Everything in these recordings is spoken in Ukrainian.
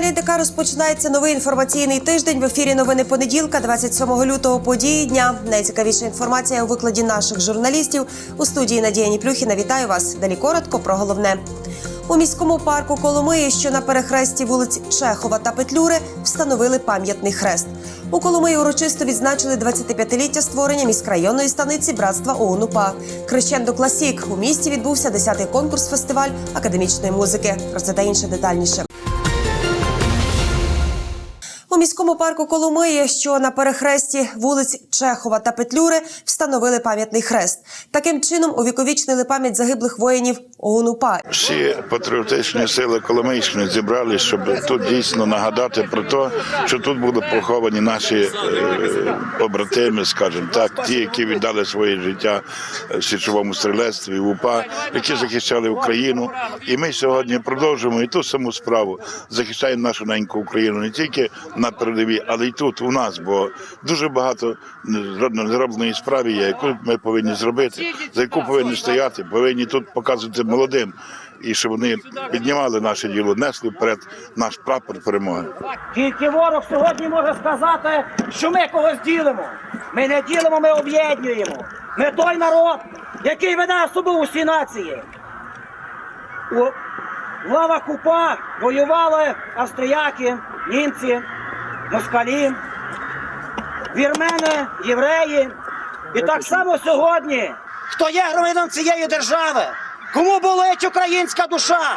На телеканалі ДК розпочинається новий інформаційний тиждень. В ефірі новини понеділка, 27 лютого. Події дня. Найцікавіша інформація у викладі наших журналістів у студії Надія Ніплюхіна. Вітаю вас. Далі коротко про головне. У міському парку Коломиї, що на перехресті вулиць Чехова та Петлюри, встановили пам'ятний хрест. У Коломиї урочисто відзначили 25-ліття створення міськрайонної станиці братства ОУН УПА. Крещендо Класік у місті відбувся 10-й конкурс фестиваль академічної музики. Про це та інше детальніше. У міському парку Коломиї, що на перехресті вулиць Чехова та Петлюри, встановили пам'ятний хрест. Таким чином увіковічнили пам'ять загиблих воїнів ОУН УПА. Всі патріотичні сили Коломийщини зібрали, щоб тут дійсно нагадати про те, що тут були поховані наші е, побратими, скажімо так, ті, які віддали своє життя в січовому стрілецтві, в УПА, які захищали Україну. І ми сьогодні продовжуємо і ту саму справу. Захищаємо нашу неньку Україну не тільки на передовій, але й тут у нас, бо дуже багато незробленої справи є, яку ми повинні зробити, за яку повинні стояти, повинні тут показувати молодим. І щоб вони піднімали наше діло, несли вперед наш прапор перемоги. Тільки ворог сьогодні може сказати, що ми когось ділимо. Ми не ділимо, ми об'єднуємо. Ми той народ, який веде собою усі нації. У лавах УПА воювали австріяки, німці, москалі, вірмени, євреї. І так само сьогодні, хто є громадянином цієї держави, кому болить українська душа,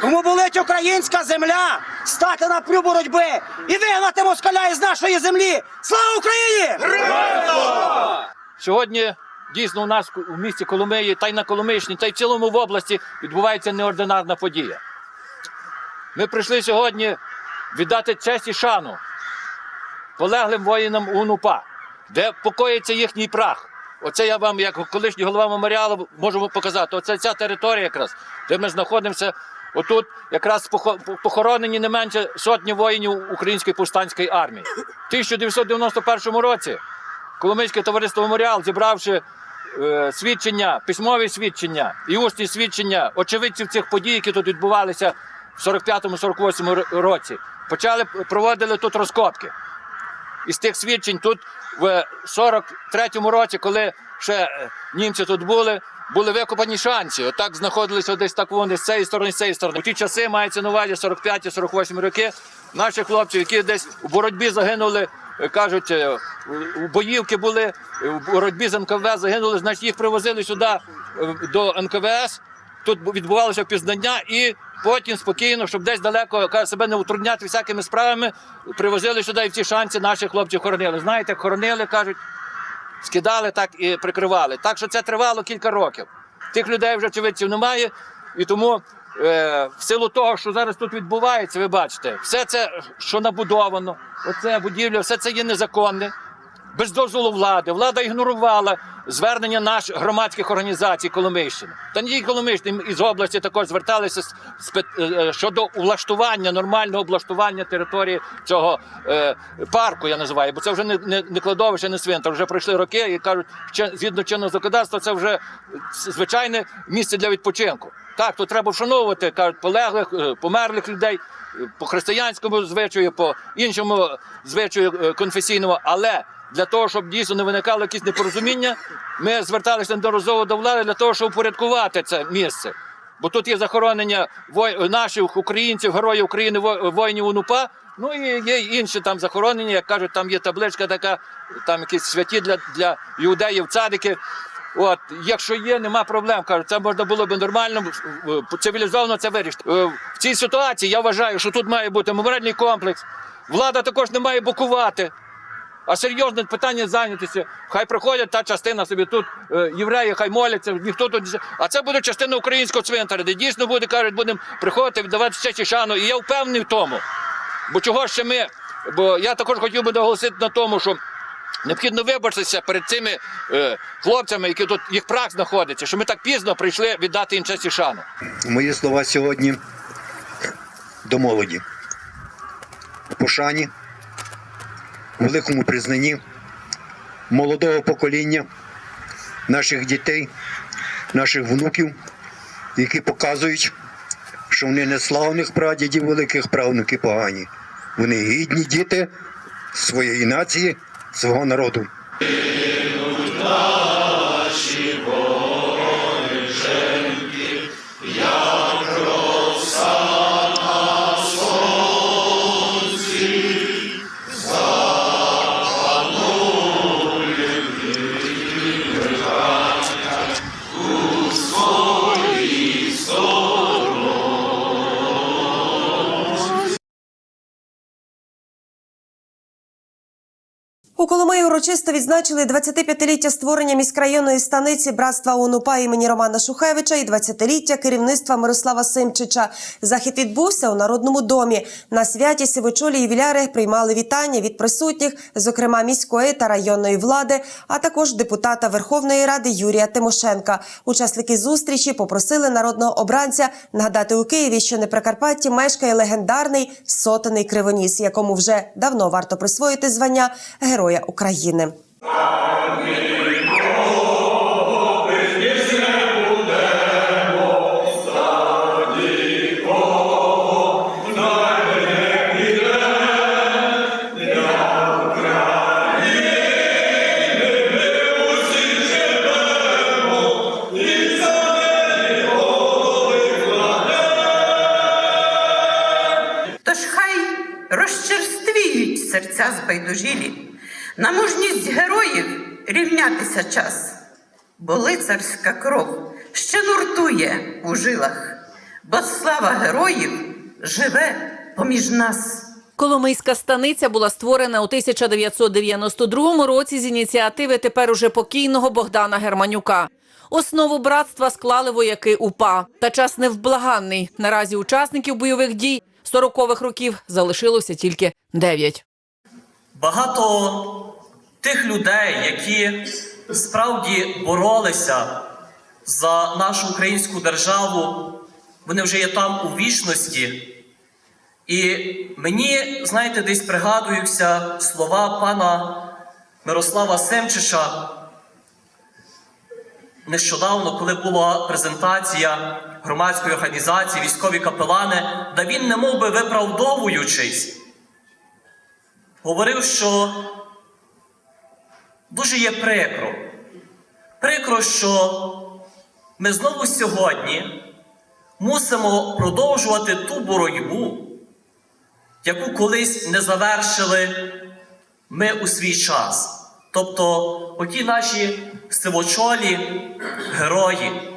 кому болить українська земля, стати на плю боротьби і вигнати москаля із нашої землі. Слава Україні! Сьогодні дійсно у нас у місті Коломиї, та й на Коломийщині, та й в цілому в області відбувається неординарна подія. Ми прийшли сьогодні віддати честь і шану полеглим воїнам УНУПА, де покоїться їхній прах. Оце я вам, як колишній голова меморіалу, можу показати. Оце ця територія, якраз, де ми знаходимося. Отут якраз похоронені не менше сотні воїнів Української повстанської армії. В 1991 році Коломийське товариство Меморіал, зібравши свідчення, письмові свідчення і усні свідчення очевидців цих подій, які тут відбувалися в 45-48 ро- році, почали проводили тут розкопки. Із тих свідчень тут в 43-му році, коли ще е, німці тут були, були викопані шанці. Отак знаходилися десь так вони з цієї сторони, з цієї сторони. У ті часи мається на увазі 45-48 роки. Наші хлопці, які десь у боротьбі загинули, е, кажуть, е, боївки були, в боротьбі з НКВС загинули, значить їх привозили сюди е, до НКВС. Тут відбувалося впізнання, і потім спокійно, щоб десь далеко себе не утрудняти всякими справами, привозили сюди і в ці шанці наші хлопці хоронили. Знаєте, хоронили, кажуть, скидали так і прикривали. Так що це тривало кілька років. Тих людей вже очевидців немає, і тому е, в силу того, що зараз тут відбувається, ви бачите, все це, що набудовано, оце будівля, все це є незаконне без дозволу влади. Влада ігнорувала звернення наших громадських організацій Коломийщини. Та не тільки Коломийщини, із області також зверталися пит- е, щодо влаштування, нормального облаштування території цього е, парку, я називаю, бо це вже не, не, не кладовище, не свинтар. Вже пройшли роки і кажуть, що згідно чинного законодавства, це вже звичайне місце для відпочинку. Так, то треба вшановувати, кажуть, полеглих, е, померлих людей е, по християнському звичаю, по іншому звичаю е, конфесійному, але для того, щоб дійсно не виникало якісь непорозуміння, ми зверталися неодноразово до влади для того, щоб упорядкувати це місце. Бо тут є захоронення наших українців, героїв України, воїнів УНУПА. Ну і є інші там захоронення, як кажуть, там є табличка така, там якісь святі для, для іудеїв, цадики. От, якщо є, нема проблем. Кажуть, це можна було б нормально, цивілізовано це вирішити. Е, В цій ситуації я вважаю, що тут має бути меморіальний комплекс. Влада також не має бокувати. А серйозне питання зайнятися. Хай приходять та частина собі тут, е, євреї, хай моляться, ніхто тут. А це буде частина українського цвинтаря, де дійсно буде, кажуть, будемо приходити, віддавати честь і. І я впевнений в тому. Бо чого ще ми? Бо я також хотів би наголосити на тому, що необхідно вибачитися перед цими е, хлопцями, які тут їх прах знаходиться, що ми так пізно прийшли віддати їм честь і шану. Мої слова сьогодні до молоді. Пошані, великому признанні молодого покоління, наших дітей, наших внуків, які показують, що вони не славних прадідів, великих правнуки погані. Вони гідні діти своєї нації, свого народу. Урочисто відзначили 25-ліття створення міськрайонної станиці братства ОНУПА імені Романа Шухевича і 20-ліття керівництва Мирослава Симчича. Захід відбувся у народному домі. На святі сивочолі ювіляри приймали вітання від присутніх, зокрема міської та районної влади, а також депутата Верховної Ради Юрія Тимошенка. Учасники зустрічі попросили народного обранця нагадати у Києві, що на Прикарпатті мешкає легендарний сотений кривоніс, якому вже давно варто присвоїти звання Героя України. Хай розчерствіють серця збайдужілі, на мужність героїв рівнятися час, бо лицарська кров ще нуртує у жилах, бо слава героїв живе поміж нас. Коломийська станиця була створена у 1992 році з ініціативи тепер уже покійного Богдана Германюка. Основу братства склали вояки УПА. Та час невблаганний. Наразі учасників бойових дій 40-х років залишилося тільки 9. Багато тих людей, які справді боролися за нашу українську державу, вони вже є там у вічності. І мені, знаєте, десь пригадуються слова пана Мирослава Семчиша. Нещодавно, коли була презентація громадської організації військові капелани, де він, не би виправдовуючись, говорив, що дуже є прикро. Прикро, що ми знову сьогодні мусимо продовжувати ту боротьбу, яку колись не завершили ми у свій час. Тобто, оті наші сивочолі герої.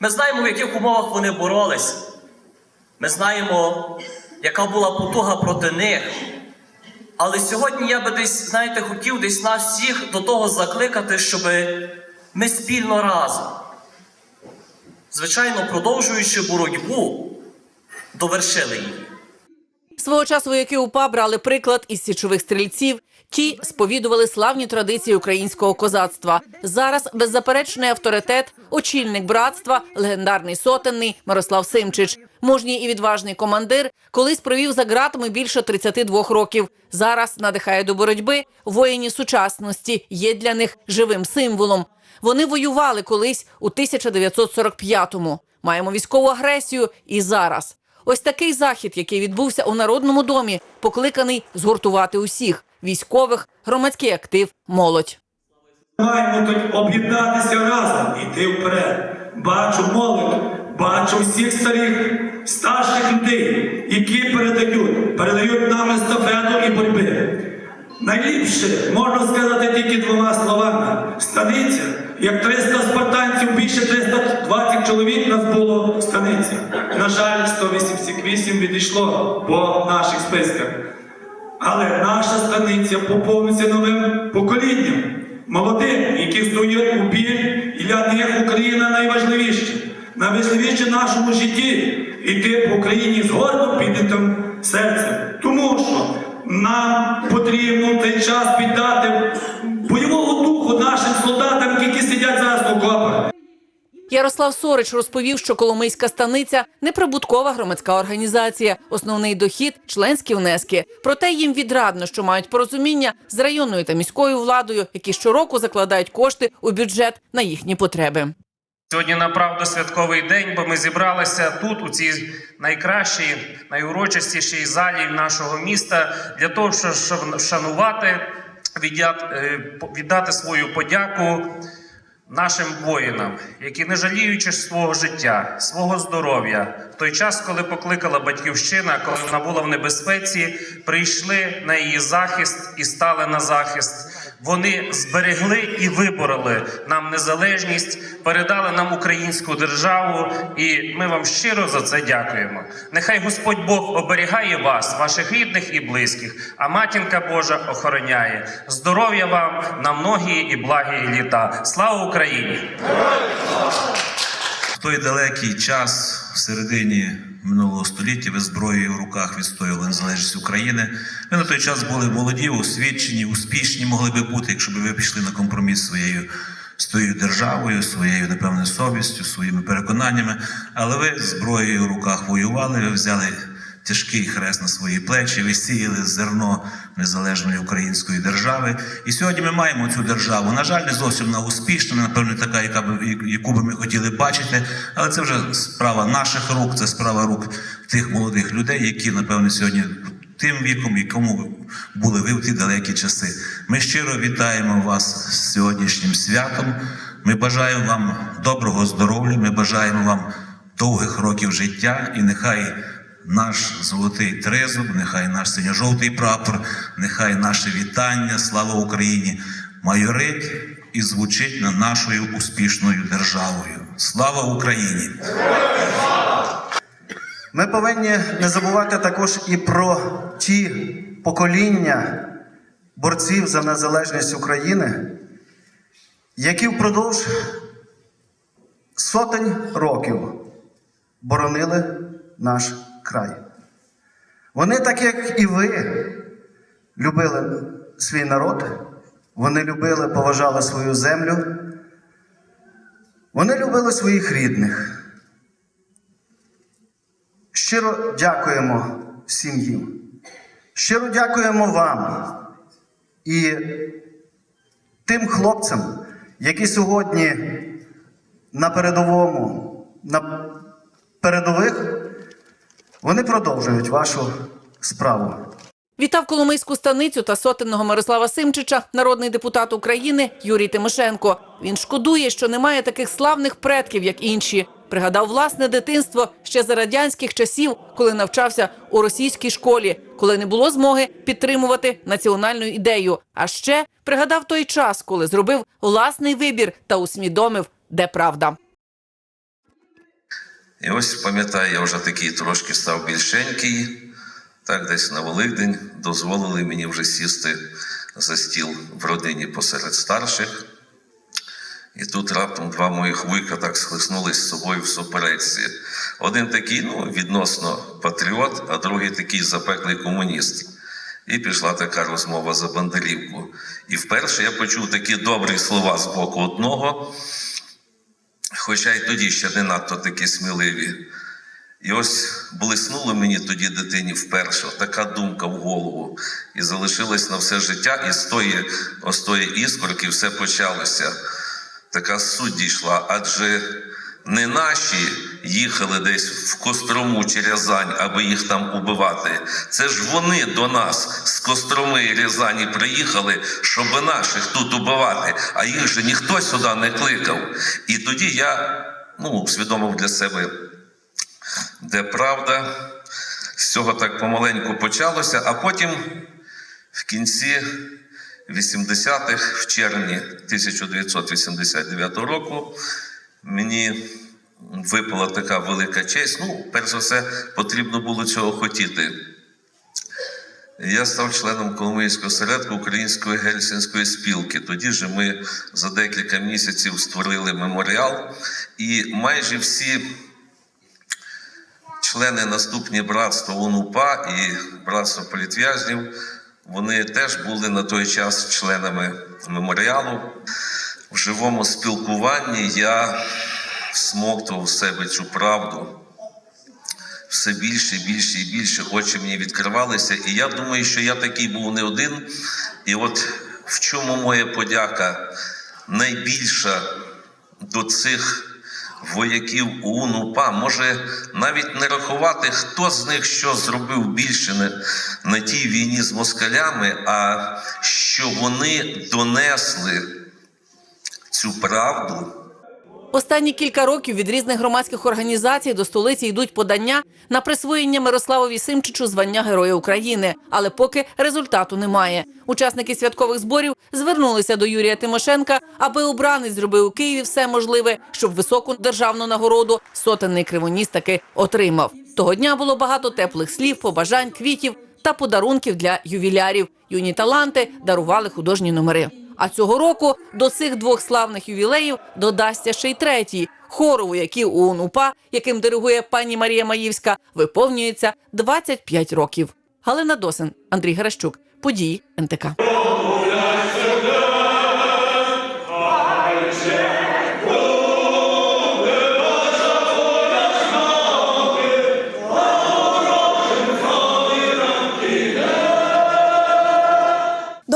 Ми знаємо, в яких умовах вони боролись. Ми знаємо, яка була потуга проти них. Але сьогодні я би десь, знаєте, хотів десь нас всіх до того закликати, щоб ми спільно разом, звичайно, продовжуючи боротьбу, довершили її. Свого часу які УПА брали приклад із січових стрільців. Ті сповідували славні традиції українського козацтва. Зараз беззаперечний авторитет, очільник братства, легендарний сотенний Мирослав Симчич. Мужній і відважний командир колись провів за ґратами більше 32 років. Зараз надихає до боротьби. Воїні сучасності є для них живим символом. Вони воювали колись у 1945-му. Маємо військову агресію і зараз. Ось такий захід, який відбувся у народному домі, покликаний згуртувати усіх військових, громадський актив, молодь. Маємо тут об'єднатися разом, іти вперед. Бачу молодь, бачу всіх старих, старших людей, які передають, передають нам естафету і боротьби. Найліпше можна сказати тільки двома словами: станиця, як 300 спартанців, більше 320 чоловік нас було станиця. На жаль, 188 відійшло по наших списках. Але наша станиця поповниться новим поколінням, молодим, які стоять у біль, і для них Україна найважливіша. Найважливіше в нашому житті іти по Україні з гордо піднятим серцем. Тому що нам потрібно цей час піддати Ярослав Сорич розповів, що Коломийська станиця неприбуткова громадська організація. Основний дохід членські внески. Проте їм відрадно, що мають порозуміння з районною та міською владою, які щороку закладають кошти у бюджет на їхні потреби. Сьогодні направду святковий день, бо ми зібралися тут, у цій найкращій, найурочистішій залі нашого міста, для того, щоб вшанувати, е, віддати свою подяку нашим воїнам, які, не жаліючи свого життя, свого здоров'я, в той час, коли покликала батьківщина, коли вона була в небезпеці, прийшли на її захист і стали на захист. Вони зберегли і вибороли нам незалежність, передали нам українську державу, і ми вам щиро за це дякуємо. Нехай Господь Бог оберігає вас, ваших рідних і близьких, а матінка Божа охороняє. Здоров'я вам на многі і благі літа. Слава Україні! В той далекий час, в середині минулого століття, ви зброєю в руках відстоювали незалежність України. Ви на той час були молоді, освічені, успішні могли би бути, якщо б ви пішли на компроміс своєю своєю державою, своєю, напевне, совістю, своїми переконаннями. Але ви зброєю в руках воювали, ви взяли тяжкий хрест на свої плечі, ви сіяли зерно незалежної української держави. І сьогодні ми маємо цю державу. На жаль, не зовсім вона успішна, напевно, така, яка би яку би ми хотіли бачити. Але це вже справа наших рук, це справа рук тих молодих людей, які, напевно, сьогодні. Тим віком, якому були ви в ті далекі часи. Ми щиро вітаємо вас з сьогоднішнім святом. Ми бажаємо вам доброго здоров'я, ми бажаємо вам довгих років життя, і нехай наш золотий тризуб, нехай наш синьо-жовтий прапор, нехай наше вітання, слава Україні, майорить і звучить над нашою успішною державою. Слава Україні! Ми повинні не забувати також і про ті покоління борців за незалежність України, які впродовж сотень років боронили наш край. Вони, так як і ви, любили свій народ, вони любили, поважали свою землю, вони любили своїх рідних. Щиро дякуємо всім їм. Щиро дякуємо вам і тим хлопцям, які сьогодні на передовому, на передових, вони продовжують вашу справу. Вітав Коломийську станицю та сотенного Мирослава Симчича, народний депутат України Юрій Тимошенко. Він шкодує, що немає таких славних предків, як інші. Пригадав власне дитинство ще за радянських часів, коли навчався у російській школі, коли не було змоги підтримувати національну ідею. А ще пригадав той час, коли зробив власний вибір та усвідомив, де правда. І ось пам'ятаю, я вже такий трошки став більшенький. Так, десь на Великдень дозволили мені вже сісти за стіл в родині посеред старших. І тут раптом два моїх вуйка так схлеснулись з собою в суперечці. Один такий, ну, відносно патріот, а другий такий запеклий комуніст. І пішла така розмова за бандерівку. І вперше я почув такі добрі слова з боку одного, хоча й тоді ще не надто такі сміливі. І ось блиснула мені тоді дитині вперше така думка в голову. І залишилась на все життя, і з тої, ось тої іскорки все почалося. Така суть дійшла, адже не наші їхали десь в Кострому чи Рязань, аби їх там убивати. Це ж вони до нас з Костроми і Рязані приїхали, щоб наших тут убивати, а їх же ніхто сюди не кликав. І тоді я ну, усвідомив для себе де правда. З цього так помаленьку почалося, а потім в кінці 80-х, в червні 1989 року, мені випала така велика честь. Ну, перш за все, потрібно було цього хотіти. Я став членом Коломийського середку Української гельсінської спілки. Тоді ж ми за декілька місяців створили меморіал, і майже всі члени наступні братства УНУПА і братства політв'язнів, вони теж були на той час членами меморіалу. В живому спілкуванні я всмоктував в себе цю правду. Все більше, більше і більше очі мені відкривалися. І я думаю, що я такий був не один. І от в чому моя подяка найбільша до цих вояків ОУН УПА може навіть не рахувати, хто з них що зробив більше на, на тій війні з москалями, а що вони донесли цю правду. Останні кілька років від різних громадських організацій до столиці йдуть подання на присвоєння Мирославові Симчичу звання Героя України, але поки результату немає. Учасники святкових зборів звернулися до Юрія Тимошенка, аби обранець зробив у Києві все можливе, щоб високу державну нагороду сотенний кривоніс таки отримав. Того дня було багато теплих слів, побажань, квітів та подарунків для ювілярів. Юні таланти дарували художні номери. А цього року до цих двох славних ювілеїв додасться ще й третій хору який у УНУПА, яким диригує пані Марія Маївська, виповнюється 25 років. Галина Досин, Андрій Гаращук, події НТК.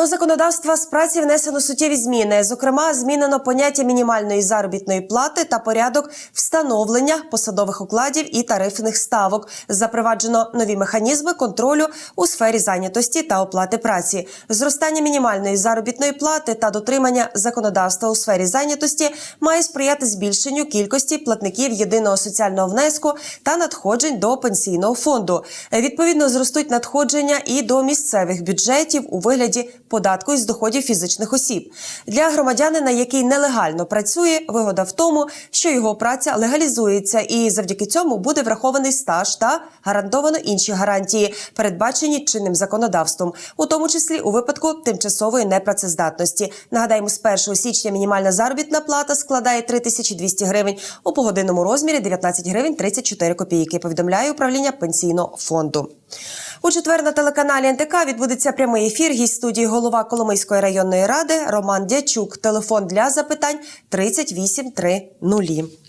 До законодавства з праці внесено суттєві зміни. Зокрема, змінено поняття мінімальної заробітної плати та порядок встановлення посадових окладів і тарифних ставок. Запроваджено нові механізми контролю у сфері зайнятості та оплати праці. Зростання мінімальної заробітної плати та дотримання законодавства у сфері зайнятості має сприяти збільшенню кількості платників єдиного соціального внеску та надходжень до пенсійного фонду. Відповідно, зростуть надходження і до місцевих бюджетів у вигляді податку із доходів фізичних осіб. Для громадянина, який нелегально працює, вигода в тому, що його праця легалізується, і завдяки цьому буде врахований стаж та гарантовано інші гарантії, передбачені чинним законодавством, у тому числі у випадку тимчасової непрацездатності. Нагадаємо, з 1 січня мінімальна заробітна плата складає 3200 гривень у погодинному розмірі 19 гривень 34 копійки. Повідомляє управління пенсійного фонду. У четвер на телеканалі НТК відбудеться прямий ефір. Гість студії голова Коломийської районної ради Роман Дячук. Телефон для запитань 3830.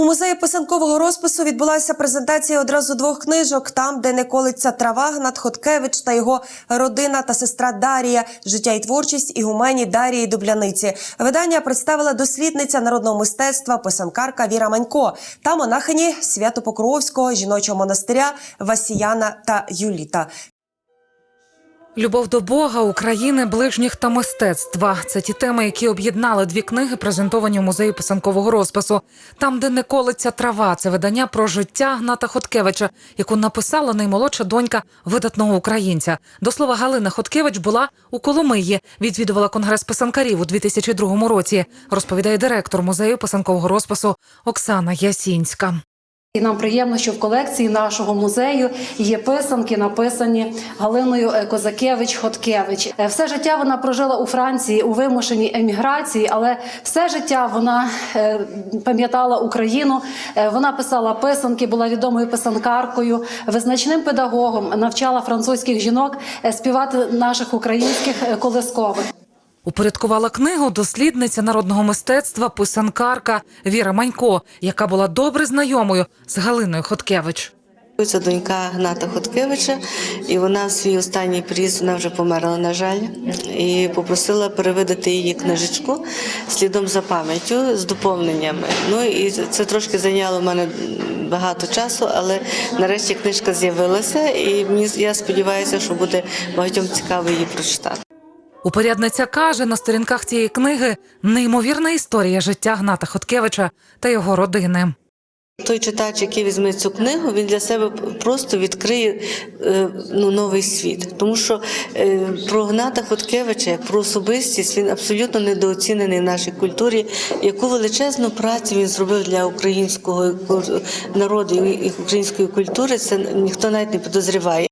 У музеї писанкового розпису відбулася презентація одразу двох книжок. Там, де не колиться трава, Гнат Хоткевич та його родина та сестра Дарія, життя і творчість ігумені Дарії Дубляниці. Видання представила дослідниця народного мистецтва, писанкарка Віра Манько та монахині Свято-Покровського жіночого монастиря Васіяна та Юліта. Любов до Бога, України, ближніх та мистецтва це ті теми, які об'єднали дві книги, презентовані у музеї писанкового розпису. Там, де не колиться трава, це видання про життя Гната Хоткевича, яку написала наймолодша донька видатного українця. До слова, Галина Хоткевич була у Коломиї, відвідувала конгрес писанкарів у 2002 році. Розповідає директор музею писанкового розпису Оксана Ясінська. І нам приємно, що в колекції нашого музею є писанки, написані Галиною е, Козакевич-Хоткевич. Е, Все життя вона прожила у Франції у вимушеній еміграції, але все життя вона е, пам'ятала Україну. Е, Вона писала писанки, була відомою писанкаркою, визначним педагогом, навчала французьких жінок співати наших українських колискових. Упорядкувала книгу дослідниця народного мистецтва писанкарка Віра Манько, яка була добре знайомою з Галиною Хоткевич. Це донька Гната Хоткевича, і вона в свій останній приїзд вона вже померла, на жаль, і попросила перевидати її книжечку слідом за пам'яттю з доповненнями. Ну і це трошки зайняло в мене багато часу, але нарешті книжка з'явилася, і я сподіваюся, що буде багатьом цікаво її прочитати. Упорядниця каже, на сторінках цієї книги неймовірна історія життя Гната Хоткевича та його родини. Той читач, який візьме цю книгу, він для себе просто відкриє е, ну, новий світ. Тому що е, про Гната Хоткевича, як про особистість, він абсолютно недооцінений в нашій культурі. Яку величезну працю він зробив для українського народу і української культури, це ніхто навіть не підозріває.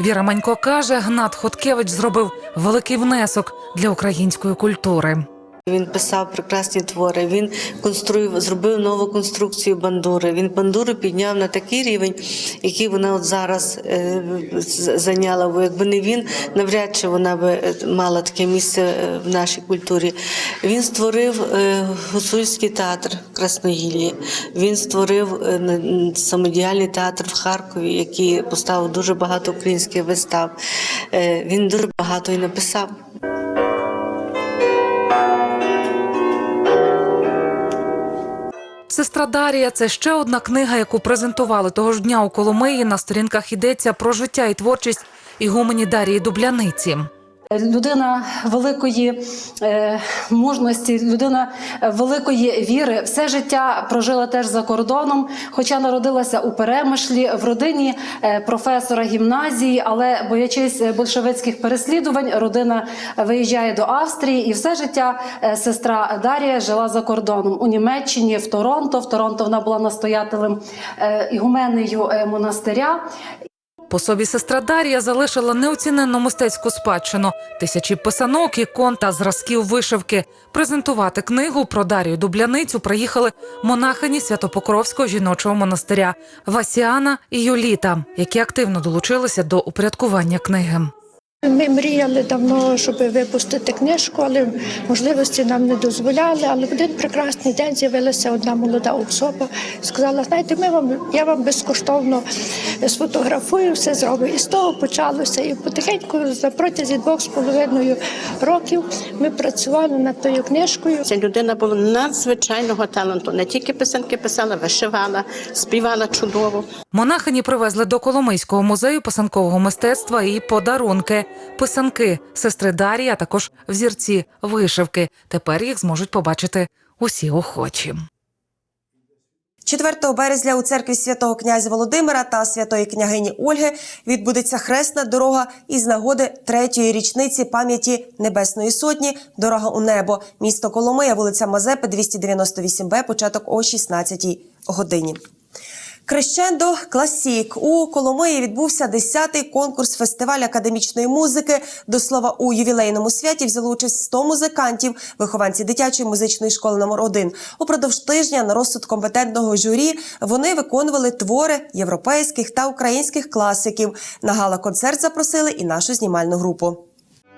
Віра Манько каже, Гнат Хоткевич зробив великий внесок для української культури. Він писав прекрасні твори. Він конструював, зробив нову конструкцію бандури. Він бандуру підняв на такий рівень, який вона от зараз е, зайняла. Бо якби не він, навряд чи вона би е, мала таке місце е, в нашій культурі. Він створив е, гуцульський театр в Красногіллі. Він створив е, самодіяльний театр в Харкові, який поставив дуже багато українських вистав. Е, Він дуже багато і написав. Сестра Дарія це ще одна книга, яку презентували того ж дня у Коломиї. На сторінках йдеться про життя і творчість ігумені Дарії Дубляниці. Людина великої е, мужності, людина великої віри. Все життя прожила теж за кордоном, хоча народилася у Перемишлі в родині е, професора гімназії, але боячись большевицьких переслідувань, родина виїжджає до Австрії, і все життя е, сестра Дарія жила за кордоном у Німеччині, в Торонто. В Торонто вона була настоятелем ігуменею монастиря. По собі сестра Дарія залишила неоціненну мистецьку спадщину, тисячі писанок, ікон та зразків вишивки. Презентувати книгу про Дарію Дубляницю приїхали монахині Святопокровського жіночого монастиря Васіана і Юліта, які активно долучилися до упорядкування книги. Ми мріяли давно, щоб випустити книжку, але можливості нам не дозволяли. Але в один прекрасний день з'явилася одна молода особа. Сказала: знаєте, ми вам я вам безкоштовно сфотографую, все зроблю. І з того почалося. І потихеньку за протязі двох з половиною років ми працювали над тою книжкою. Ця людина була надзвичайного таланту. Не тільки писанки писала, вишивала, співала чудово. Монахині привезли до Коломийського музею писанкового мистецтва і подарунки. Писанки сестри Дарії, а також взірці вишивки. Тепер їх зможуть побачити усі охочі. 4 березня у церкві святого князя Володимира та святої княгині Ольги відбудеться хресна дорога із нагоди третьої річниці пам'яті Небесної Сотні Дорога у небо. Місто Коломия, вулиця Мазепи, 298Б, початок о 16 годині. Крещендо Класік у Коломиї відбувся 10-й конкурс фестиваль академічної музики. До слова, у ювілейному святі взяли участь 100 музикантів, вихованці дитячої музичної школи номер 1 Упродовж тижня на розсуд компетентного журі вони виконували твори європейських та українських класиків. На гала-концерт запросили і нашу знімальну групу.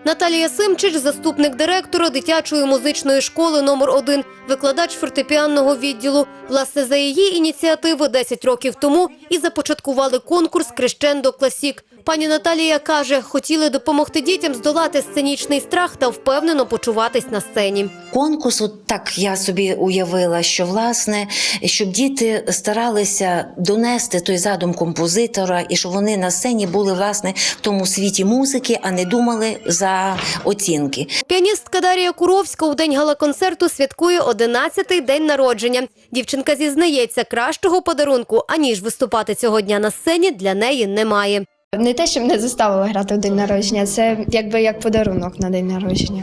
Наталія Симчич, заступник директора дитячої музичної школи номер 1 викладач фортепіанного відділу. Власне, за її ініціативи 10 років тому і започаткували конкурс Крещендо Класік. Пані Наталія каже, хотіли допомогти дітям здолати сценічний страх та впевнено почуватись на сцені. Конкурс, от так я собі уявила, що власне, щоб діти старалися донести той задум композитора, і щоб вони на сцені були власне в тому світі музики, а не думали за оцінки. Піаністка Дарія Куровська у день гала-концерту святкує 11-й день народження. Дівчинка зізнається, кращого подарунку, аніж виступати цього дня на сцені, для неї немає. Не те, що мене заставили грати в день народження, це якби як подарунок на день народження.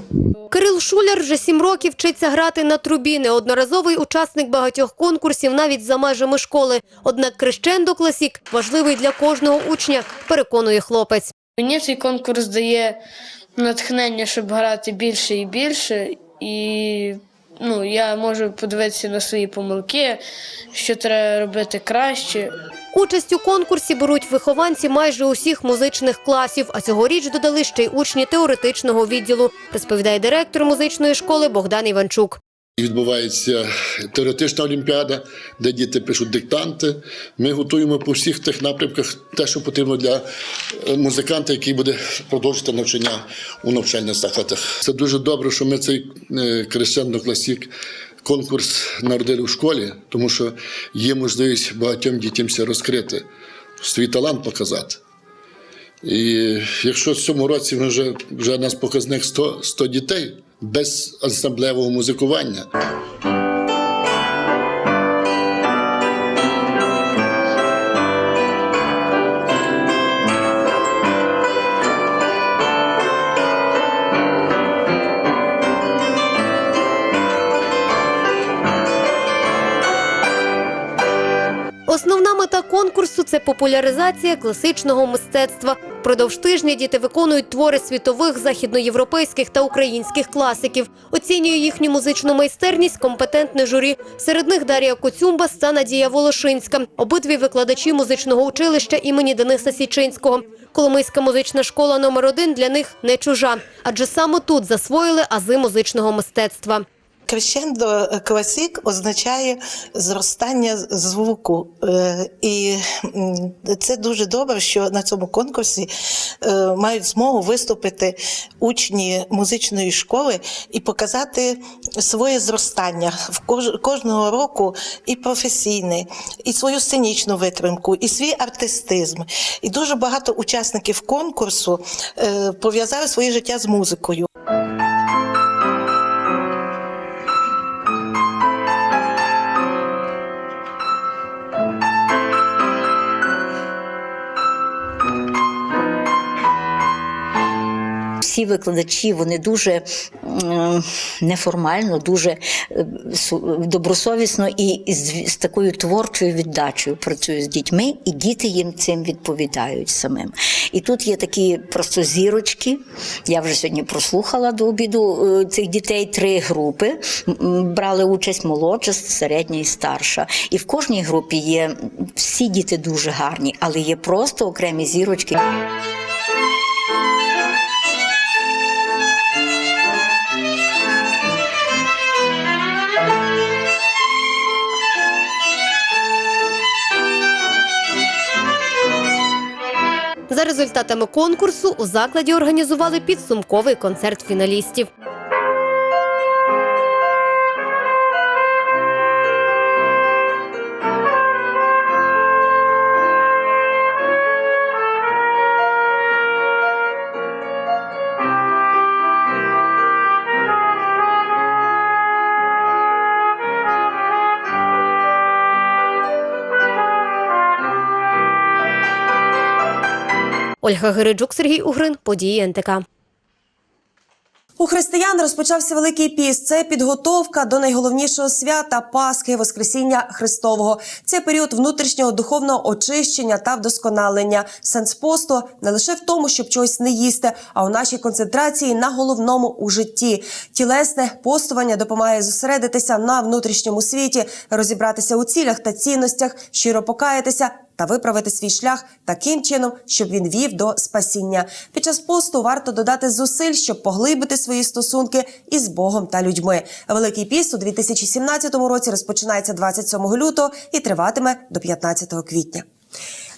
Кирил Шуляр вже сім років вчиться грати на трубі. Неодноразовий учасник багатьох конкурсів навіть за межами школи. Однак Крещендо Класік важливий для кожного учня, переконує хлопець. Мені цей конкурс дає натхнення, щоб грати більше і більше, і ну, я можу подивитися на свої помилки, що треба робити краще. Участь у конкурсі беруть вихованці майже усіх музичних класів, а цьогоріч додали ще й учні теоретичного відділу, розповідає директор музичної школи Богдан Іванчук. Відбувається теоретична олімпіада, де діти пишуть диктанти. Ми готуємо по всіх тих напрямках те, що потрібно для е, музиканта, який буде продовжити навчання у навчальних закладах. Це дуже добре, що ми цей крещендо класік конкурс народили в школі, тому що є можливість багатьом дітям розкрити, свій талант показати. І якщо в цьому році вже, вже у нас показник 100, 100 дітей без ансамблевого музикування. Це популяризація класичного мистецтва. Продовж тижня діти виконують твори світових, західноєвропейських та українських класиків. Оцінює їхню музичну майстерність компетентне журі. Серед них Дар'я Коцюмбас та Надія Волошинська. Обидві викладачі музичного училища імені Дениса Січинського. Коломийська музична школа номер 1 для них не чужа, адже саме тут засвоїли ази музичного мистецтва. Крещендо класик означає зростання звуку. Е, І це дуже добре, що на цьому конкурсі е, мають змогу виступити учні музичної школи і показати своє зростання в кож- кожного року і професійне, і свою сценічну витримку, і свій артистизм. І дуже багато учасників конкурсу е, пов'язали своє життя з музикою. Викладачі вони дуже неформально, дуже е, добросовісно і з, такою творчою віддачею працюють з дітьми, і діти їм цим відповідають самим. І тут є такі просто зірочки. Я вже сьогодні прослухала до обіду е, цих дітей три групи. Брали участь молодша, середня і старша. І в кожній групі є всі діти дуже гарні, але є просто окремі зірочки. За результатами конкурсу у закладі організували підсумковий концерт фіналістів. Ольга Гириджук, Сергій Угрин, події НТК. У християн розпочався Великий піст. Це підготовка до найголовнішого свята Пасхи, Воскресіння Христового. Це період внутрішнього духовного очищення та вдосконалення. Сенс посту не лише в тому, щоб чогось не їсти, а у нашій концентрації на головному у житті. Тілесне постування допомагає зосередитися на внутрішньому світі, розібратися у цілях та цінностях, щиро покаятися та виправити свій шлях таким чином, щоб він вів до спасіння. Під час посту варто додати зусиль, щоб поглибити свої стосунки із Богом та людьми. Великий піст у 2017 році розпочинається 27 лютого і триватиме до 15 квітня.